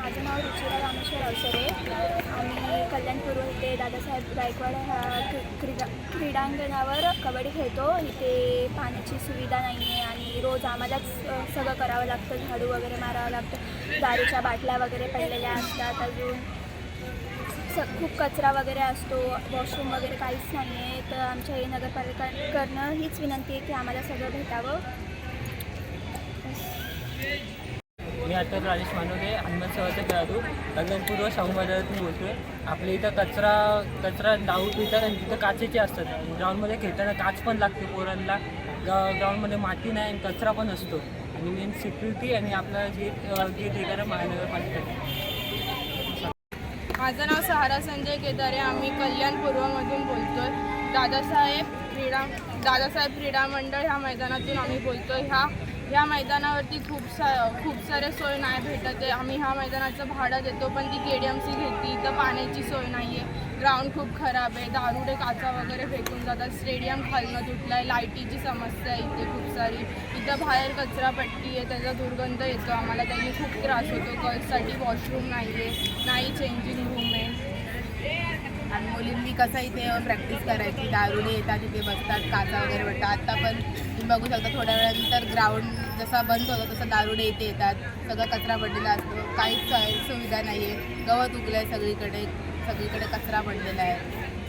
माझं नाव रुचिरा रामेश्वर अवसरे आम्ही कल्याणपूर्व इथे दादासाहेब गायकवाड ह्या क्रीडा क्रीडांगणावर कबड्डी खेळतो. इथे पाण्याची सुविधा नाही आहे आणि रोज आम्हालाच सगळं करावं लागतं. झाडू वगैरे मारावं लागतं. दारूच्या बाटल्या वगैरे पडलेल्या असतात अजून. स खूप कचरा वगैरे असतो. वॉशरूम वगैरे काहीच नाही आहे तर आमच्या हे नगरपालिकाकडनं हीच विनंती आहे की आम्हाला सगळं भेटावं. मी आता राजेश मानवले हनुमान सेवाचे खेळाडू. लग्नपूर्व शाहू बाजारातून बोलतो आहे आपल्या इथं कचरा कचरा डाऊ पितात आणि तिथं काचेचे असतात. ग्राउंडमध्ये खेळताना काच पण लागते पोरांना. ग ग्राउंडमध्ये माती नाही आणि कचरा पण असतो. आणि मेन सिक्युरिटी आणि आपला गेट गेट वगैरे महानगरपालिका. माझं नाव सहारा संजय केदारे. आम्ही कल्याण पूर्वमधून आहे दादासाहेब क्रीडा दादासाहेब क्रीडा मंडळ ह्या मैदानातून आम्ही बोलतोय. ह्या ह्या मैदानावरती खूप सा खूप सारे सोय नाही भेटत आहे. आम्ही ह्या मैदानाचं भाडं देतो पण ती के डी एम सी घेतली इथं पाण्याची सोय नाही आहे ग्राउंड खूप खराब आहे. दारुडे काचा वगैरे फेकून जातात. स्टेडियम खालनं तुटलं आहे लाईटीची समस्या आहे इथे खूप सारी. इथं बाहेर कचरापट्टी आहे. त्याचा दुर्गंध येतो आम्हाला. त्यांनी खूप त्रास होतो. गर्ल्ससाठी वॉशरूम नाही आहे नाही चेंजिंग रूम आहे. आणि मुलींनी कसं इथे प्रॅक्टिस करायची? दारुडे येतात तिथे बसतात काचा वगैरे वाटतात आता पण तुम्ही बघू शकता थोड्या वेळानंतर ग्राउंड जसा बंद होतो तसं दारुडे इथे येतात. सगळा कचरा पडलेला असतो. काहीच सुविधा नाही आहे गवत उगलं आहे सगळीकडे. सगळीकडे कचरा पडलेला आहे.